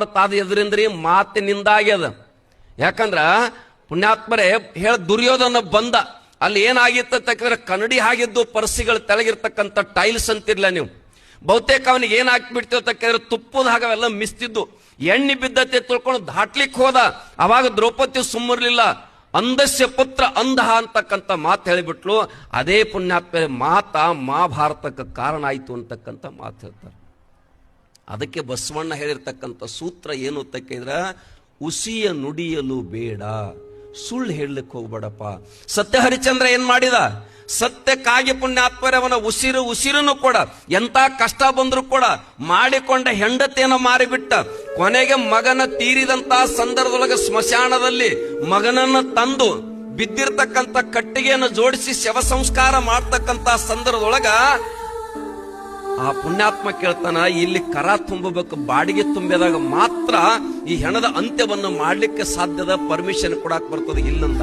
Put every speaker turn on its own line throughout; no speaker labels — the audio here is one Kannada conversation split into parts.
ತಾದ ಎದುರಿಂದ್ರಿ ಮಾತಿನಿಂದಾಗ್ಯದ. ಯಾಕಂದ್ರ ಪುಣ್ಯಾತ್ಮರೇ ಹೇಳ ದುರ್ಯೋಧನ ಬಂದ. ಅಲ್ಲಿ ಏನಾಗಿತ್ತು ಅಂತಂದ್ರೆ ಕನ್ನಡಿ ಆಗಿದ್ದು ಪರ್ಸಿಗಳು ತೆಳಗಿರ್ತಕ್ಕಂಥ ಟೈಲ್ಸ್ ಅಂತಿರ್ಲ ನೀವು. ಬಹುತೇಕ ಅವನಿಗೆ ಏನಾಗ್ಬಿಡ್ತೀವಿ ಅಂತಂದ್ರೆ ತುಪ್ಪದ ಹಾಗೆ ಅವೆಲ್ಲ ಮಿಸ್ತಿದ್ದು. ಎಣ್ಣೆ ಬಿದ್ದತೆ ತಿಳ್ಕೊಂಡು ದಾಟ್ಲಿಕ್ಕೆ ಹೋದ. ಅವಾಗ ದ್ರೌಪದಿ ಸುಮ್ಮರ್ಲಿಲ್ಲ. ಅಂದಸ್ಯ ಪುತ್ರ ಅಂಧ ಅಂತಕ್ಕಂಥ ಮಾತು ಹೇಳಿಬಿಟ್ಲು. ಅದೇ ಪುಣ್ಯಾತ್ಮ ಮಾತ ಮಹಾಭಾರತಕ್ಕೆ ಕಾರಣ ಆಯಿತು ಅಂತಕ್ಕಂಥ ಮಾತು ಹೇಳ್ತಾರೆ. ಅದಕ್ಕೆ ಬಸವಣ್ಣ ಹೇಳಿರ್ತಕ್ಕಂಥ ಸೂತ್ರ ಏನು ಅಂತಕ್ಕಿದ್ರ ಉಸಿಯ ನುಡಿಯಲು ಬೇಡ, ಸುಳ್ಳು ಹೇಳಲಿಕ್ಕೆ ಹೋಗ್ಬೇಡಪ್ಪ. ಸತ್ಯ ಹರಿಚಂದ್ರ ಏನ್ ಮಾಡಿದ? ಸತ್ಯಕ್ಕಾಗಿ ಪುಣ್ಯಾತ್ಮರೆ ಅವನ ಉಸಿರು ಉಸಿರನ್ನು ಕೂಡ ಎಂತ ಕಷ್ಟ ಬಂದರೂ ಕೂಡ, ಮಾಡಿಕೊಂಡ ಹೆಂಡತಿಯನ್ನು ಮಾರಿಬಿಟ್ಟ, ಕೊನೆಗೆ ಮಗನ ತೀರಿದಂತ ಸಂದರ್ಭದೊಳಗೆ ಸ್ಮಶಾನದಲ್ಲಿ ಮಗನನ್ನ ತಂದು ಬಿದ್ದಿರ್ತಕ್ಕಂಥ ಕಟ್ಟಿಗೆಯನ್ನು ಜೋಡಿಸಿ ಶವ ಸಂಸ್ಕಾರ ಮಾಡ್ತಕ್ಕಂಥ ಸಂದರ್ಭದೊಳಗ ಆ ಪುಣ್ಯಾತ್ಮ ಕೇಳ್ತಾನ, ಇಲ್ಲಿ ಕರ ತುಂಬಬೇಕು, ಬಾಡಿಗೆ ತುಂಬಿದಾಗ ಮಾತ್ರ ಈ ಹೆಣದ ಅಂತ್ಯವನ್ನು ಮಾಡ್ಲಿಕ್ಕೆ ಸಾಧ್ಯದ ಪರ್ಮಿಷನ್ ಕೊಡಕ್ಕೆ ಬರ್ತದೆ ಇಲ್ಲಂದ.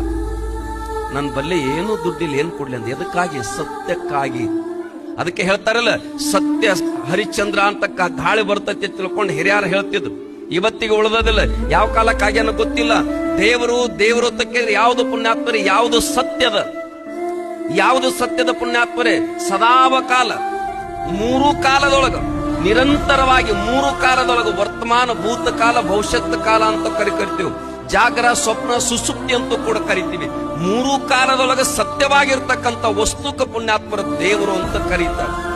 ನನ್ನ ಬಲ್ಲಿ ಏನು ದುಡ್ಡಿಲ್ಲ, ಏನು ಕೊಡ್ಲಿ ಅಂತ ಎದಕ್ಕಾಗಿ? ಸತ್ಯಕ್ಕಾಗಿ. ಅದಕ್ಕೆ ಹೇಳ್ತಾರಲ್ಲ, ಸತ್ಯ ಹರಿಶ್ಚಂದ್ರ ಅಂತಕ್ಕ ಗಾಳಿ ಬರ್ತೈತಿ ತಿಳ್ಕೊಂಡು ಹಿರಿಯರು ಹೇಳ್ತಿದ್ರು. ಇವತ್ತಿಗೆ ಉಳಿದದಿಲ್ಲ, ಯಾವ ಕಾಲಕ್ಕಾಗ್ಯಾನ ಗೊತ್ತಿಲ್ಲ. ದೇವರು ದೇವರು ತಕ್ಕೆ ಯಾವುದು ಪುಣ್ಯಾತ್ಮರಿ? ಯಾವುದು ಸತ್ಯದ? ಯಾವುದು ಸತ್ಯದ ಪುಣ್ಯಾತ್ಮರೇ? ಸದಾವ ಕಾಲ. ಮೂರು ಕಾಲದೊಳಗ, ನಿರಂತರವಾಗಿ ಮೂರು ಕಾಲದೊಳಗ ವರ್ತಮಾನ ಭೂತಕಾಲ ಭವಿಷ್ಯತ್ ಕಾಲ ಅಂತ ಕರಿ ಕರಿತೀವಿ ಜಾಗರ, ಸ್ವಪ್ನ ಸುಸುಪ್ತಿ ಅಂತ ಕೂಡ ಕರಿತೀವಿ. ಮೂರು ಕಾಲದೊಳಗ ಸತ್ಯವಾಗಿರ್ತಕ್ಕಂಥ ವಸ್ತುಕ ಪುಣ್ಯಾತ್ಮರ ದೇವರು ಅಂತ ಕರೀತಾರೆ.